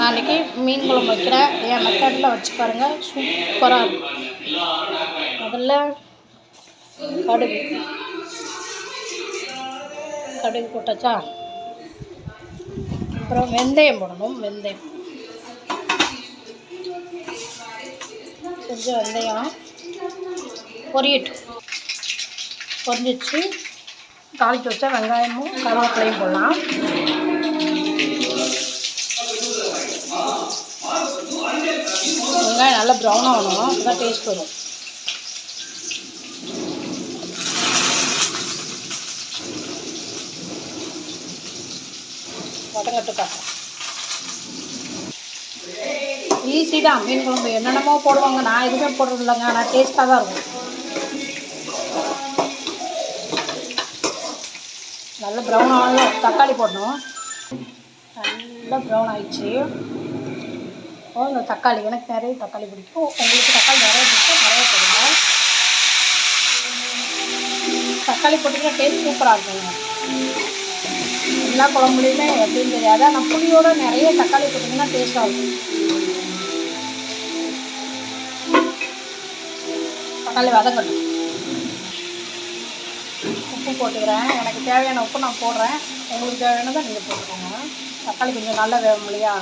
நான் மீன் குழம்பு வைக்கிறேன் என் மெத்தடில் வச்சு பாருங்கள் சூப்பராக இருக்கும். முதல்ல கடுகு. கடுகு போட்டாச்சா? அப்புறம் வெந்தயம் போடணும். வெந்தயம். கொஞ்சம் வெந்தயம். பொரியட்டும் பொரிஞ்சிச்சு தாளிச்சு வச்சா வெங்காயமும் கருவேப்பிலையும் போடலாம். வெங்காயம் நல்லா ப்ரௌனாக ஆகணும் அப்போ தான் டேஸ்ட் வரும் பார்க்கலாம் ஈஸி தான். மீன் குழம்பு என்னென்னமோ போடுவாங்க. நான் எதுவுமே போடுறது இல்லைங்க ஆனால் டேஸ்ட்டாக தான் இருக்கும். நல்ல ப்ரௌன் ஆகணும் தக்காளி போடணும். நல்லா ப்ரௌன் ஆயிடுச்சு. இப்போ இந்த தக்காளி எனக்கு நிறைய தக்காளி பிடிக்கும். உங்களுக்கு தக்காளி நிறைய பிடிக்கும் நிறைய போடுங்க. தக்காளி போட்டிங்கன்னா டேஸ்ட் சூப்பராக இருக்குங்க. எல்லா குழம்புலையுமே எப்படின்னு தெரியாது. ஆனால் புளியோட நிறைய தக்காளி போட்டிங்கன்னா டேஸ்ட்டாக இருக்கும். தக்காளி வதங்கட்டும் உப்பு போட்டுக்கிறேன். எனக்கு தேவையான உப்பு நான் போடுறேன். உங்களுக்கு தேவையானதை நீங்கள் போட்டுக்கோங்க. தக்காளி கொஞ்சம் நல்லா வேகும் இல்லையா?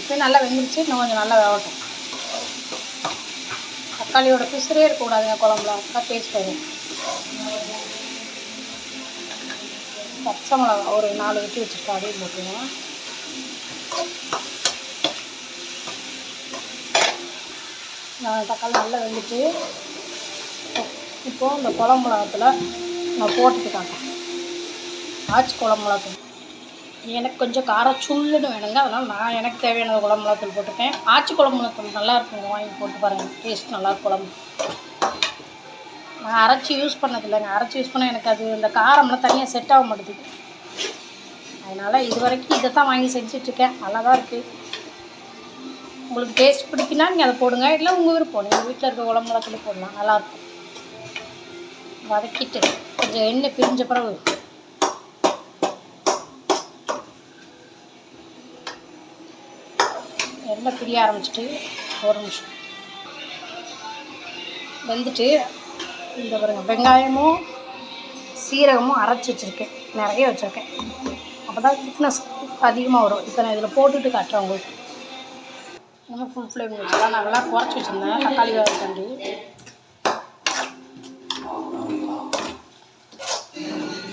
இப்போ நல்லா வெந்துருச்சு. இன்னும் கொஞ்சம் நல்லா வேகட்டும். தக்காளியோட பிசுறே இருக்கக்கூடாதுங்க குழம்புல. அப்போ டேஸ்ட் வரும் பச்சை மிளகா ஒரு நாலு வெட்டி வச்சுருக்கேன். அதையும் போட்டுருவோம் தக்காளி நல்லா வெந்துட்டு இப்போது இந்த குழம்பு மிளகாத்தில் நான் போட்டுட்டு காட்டேன் ஆச்சு குழம்பு எனக்கு கொஞ்சம் காரம் சுள்ளுன்னு வேணுங்க. அதனால் நான் எனக்கு தேவையான குழம்பு மிளகாத்தூள் போட்டிருக்கேன் ஆச்சி குழம்பு மிளகாத்தூள் நல்லா இருக்குங்க வாங்கி போட்டு பாருங்கள் டேஸ்ட் நல்லா இருக்கும் குழம்பு. நான் அரைச்சி யூஸ் பண்ணதில்லைங்க. அரைச்சி யூஸ் பண்ண எனக்கு அது இந்த காரம்லாம் தனியாக செட் ஆக மாட்டேது. அதனால் இது வரைக்கும் இதை தான் வாங்கி செஞ்சிட்ருக்கேன். நல்லா தான் இருக்குது உங்களுக்கு டேஸ்ட் பிடிக்குன்னா நீங்கள் அதை போடுங்க. இல்லை உங்கள் விருப்பம். நீங்கள் வீட்டில் இருக்க குழம்பு மிளகாத்தூள் போடலாம். நல்லாயிருக்கும் வதக்கிட்டு கொஞ்சம் எண்ணெய் பிரிஞ்ச பிறகு எண்ணெய் பிரிய ஆரம்பிச்சிட்டு ஒரு நிமிஷம். வெந்துட்டு இந்த பாருங்க வெங்காயமும் சீரகமும் அரைச்சி வச்சுருக்கேன். நிறைய வச்சுருக்கேன். அப்போ தான் திக்னஸ் அதிகமாக வரும். இப்போ நான் இதில் போட்டுட்டு காட்டுறேன் உங்களுக்கு. இன்னும் ஃபுல் ஃப்ளேம் வச்சுக்கலாம். நான் நல்லா குறைச்சி வச்சுருந்தேன். தக்காளி வேகக்காண்டி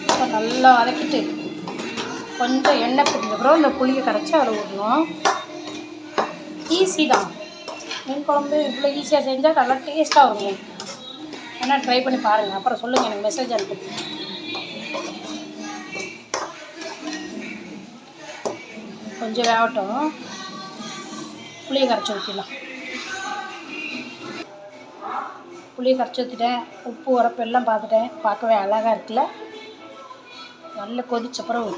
இப்போ நல்லா வதக்கிட்டு கொஞ்சம் எண்ணெய் பிடிஞ்ச அப்புறம் இந்த புளியை கரைச்சி அதில் விடணும் ஈஸி தான். மீன் குழம்பு இவ்வளோ ஈஸியாக செஞ்சால் நல்லா டேஸ்ட்டாக இருக்கும் வேணா ட்ரை பண்ணி பாருங்கள் அப்புறம் சொல்லுங்கள் எனக்கு மெசேஜ் அனுப்பி. கொஞ்சம் வேகட்டும். புளியை கரைச்சி ஊற்றிடலாம் புளியை கரைச்சி ஊற்றிட்டேன் உப்பு உரப்பு எல்லாம் பார்த்துட்டேன். பார்க்கவே அழகாக இருக்குல்ல? நல்லா கொதிச்ச பிறகு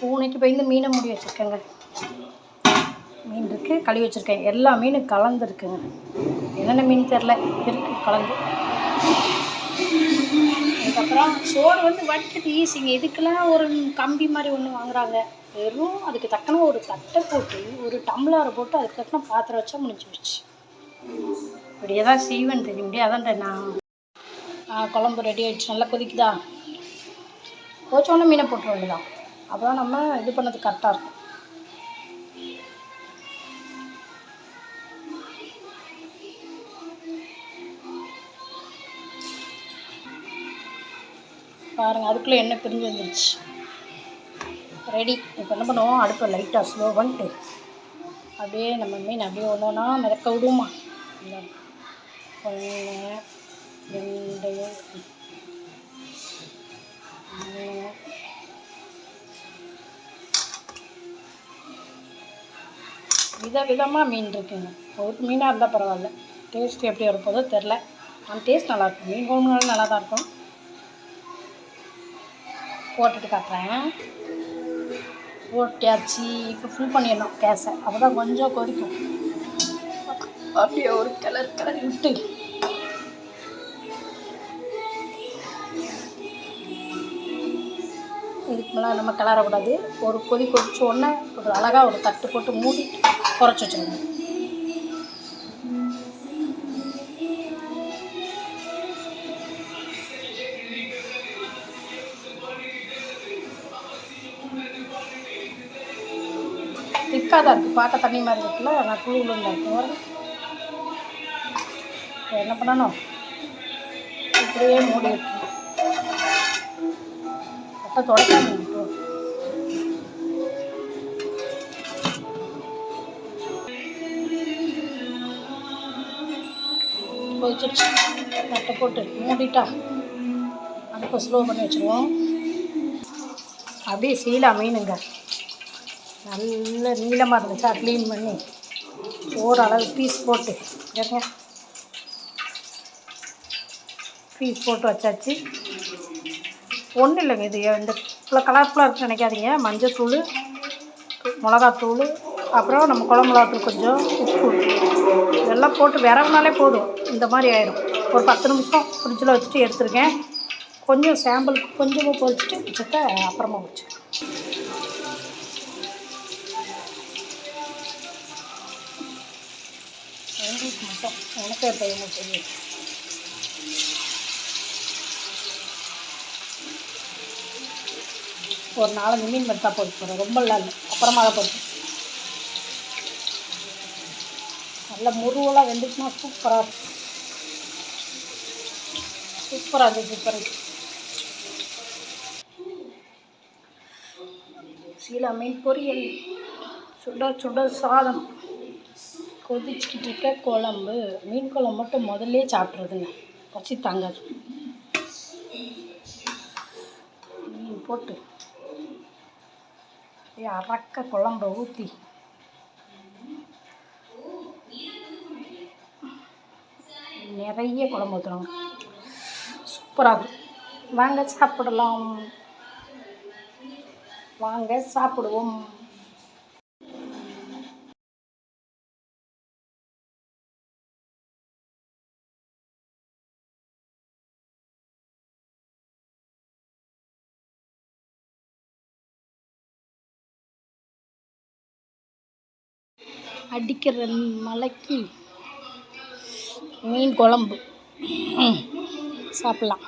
பூனைக்கு பயந்து மீனை முடி வச்சுருக்கேங்க. மீன் இருக்குது கழுவி வச்சுருக்கேன். எல்லா மீனும் கலந்துருக்குங்க. என்னென்ன மீன் தெரில இருக்குது கலந்து. அதுக்கப்புறம் சோறு வந்து வடிக்கிறது ஈஸிங்க. இதுக்கெல்லாம் ஒரு கம்பி மாதிரி ஒன்று வாங்குறாங்க. வெறும் அதுக்கு தக்கன ஒரு தட்டை போட்டு ஒரு டம்ளரை போட்டு அதுக்கு தக்கன பாத்திரம் வச்சா முடிஞ்சு போச்சு. இப்படியே தான் செய்வேன் தெரியும் முடியாது. அதான் நான் குழம்பு ரெடி ஆகிடுச்சு நல்லா கொதிக்குதா? கொதிச்சோடனே மீனை போட்டுற வேண்டியதான் அப்போ தான் நம்ம இது பண்ணது கரெக்டாக இருக்கும். பாருங்கள் அதுக்குள்ளே எண்ணெய் பிரிஞ்சு வந்துருச்சு. ரெடி இப்போ என்ன பண்ணுவோம்? அடுப்பை லைட்டாக ஸ்லோ பண்ணிட்டு அப்படியே நம்ம மீன் அப்படியே ஒன்று ஒன்றா மிதக்க விடுமா இந்த ஒன்று ரெண்டு மூணு வித விதமாக மீன் இருக்குங்க. ஒரு மீனாக இருந்தால் பரவாயில்ல. டேஸ்ட் எப்படி வரப்போதோ தெரில ஆனால் டேஸ்ட் நல்லாயிருக்கும் மீன் குழம்புனாலும் நல்லா தான் இருக்கும். போட்டுட்டு காட்டுறேன். போட்டியாச்சு. இப்போ ஃபில் பண்ணிடணும் கேஸை அப்போ தான் கொஞ்சம் கொதிக்கும். அப்படியே ஒரு கிளறு கிளறி விட்டு. இதுக்கு மேலே நம்ம கிளறக்கூடாது. ஒரு கொதி கொதிச்ச உடனே ஒரு அழகாக ஒரு தட்டு போட்டு மூடி குறைச்சி வச்சுருங்க திக்காக தான் இருக்குது பார்க்க தண்ணி மாதிரி இருக்குல்ல நான் குழு குழுன்னு இருக்கு இப்போ என்ன பண்ணணும்? இப்படியே மூடி விட்டுணும் அப்போ தொடக்காம விட்டுரும் கொதிச்சிருச்சு தட்டை போட்டு மூடிட்டா. அடுப்பை ஸ்லோ பண்ணி வச்சுருவோம். அப்படியே சீலா மீனுங்க. நல்ல நீளமாக இருந்துச்சா. க்ளீன் பண்ணி ஓரளவு பீஸ் போட்டு கேட்க பீஸ் போட்டு வச்சாச்சு. ஒன்றும் இல்லைங்க இது இந்த இவ்வளோ கலர்ஃபுல்லாக இருக்குன்னு நினைக்காதீங்க. மஞ்சத்தூள் மிளகாத்தூள் அப்புறம் நம்ம குழம்புலாத்தூள் கொஞ்சம் உப்பு. இதெல்லாம் போட்டு விரவுனாலே போதும். இந்த மாதிரி ஆயிடும் ஒரு பத்து நிமிஷம் ஃப்ரிட்ஜில் வச்சுட்டு எடுத்துருக்கேன். கொஞ்சம் சாம்பிளுக்கு கொஞ்சமாக பொறிச்சிட்டு வச்சுக்க அப்புறமா வச்சு மட்டும் எனக்கு இப்போ என்ன தெரியும் ஒரு நாலஞ்சு மீன் மட்டும் தான் பொறிச்சு போகிறேன் ரொம்ப இல்லை அப்புறமா தான் பொறிச்சு நல்ல முருவெல்லாம் வெந்துச்சுன்னா சூப்பராக இருக்கும். சூப்பராக இருந்துச்சு சூப்பராக சீலா மீன் பொரியல். சுட சுட சாதம். கொதிச்சுக்கிட்டு இருக்க குழம்பு மீன் குழம்பு மட்டும் முதல்லே சாப்பிட்றதுங்க. பசி தாங்காது. மீன் போட்டு அப்படியே அறக்க குழம்ப ஊற்றி நிறைய குழம்பு ஊற்றுறாங்க சூப்பராக இருக்கும் வாங்க சாப்பிடலாம். வாங்க சாப்பிடுவோம். அடிக்கிற மலைக்கு மீன் குழம்பு. சாப்பிட்லாம்.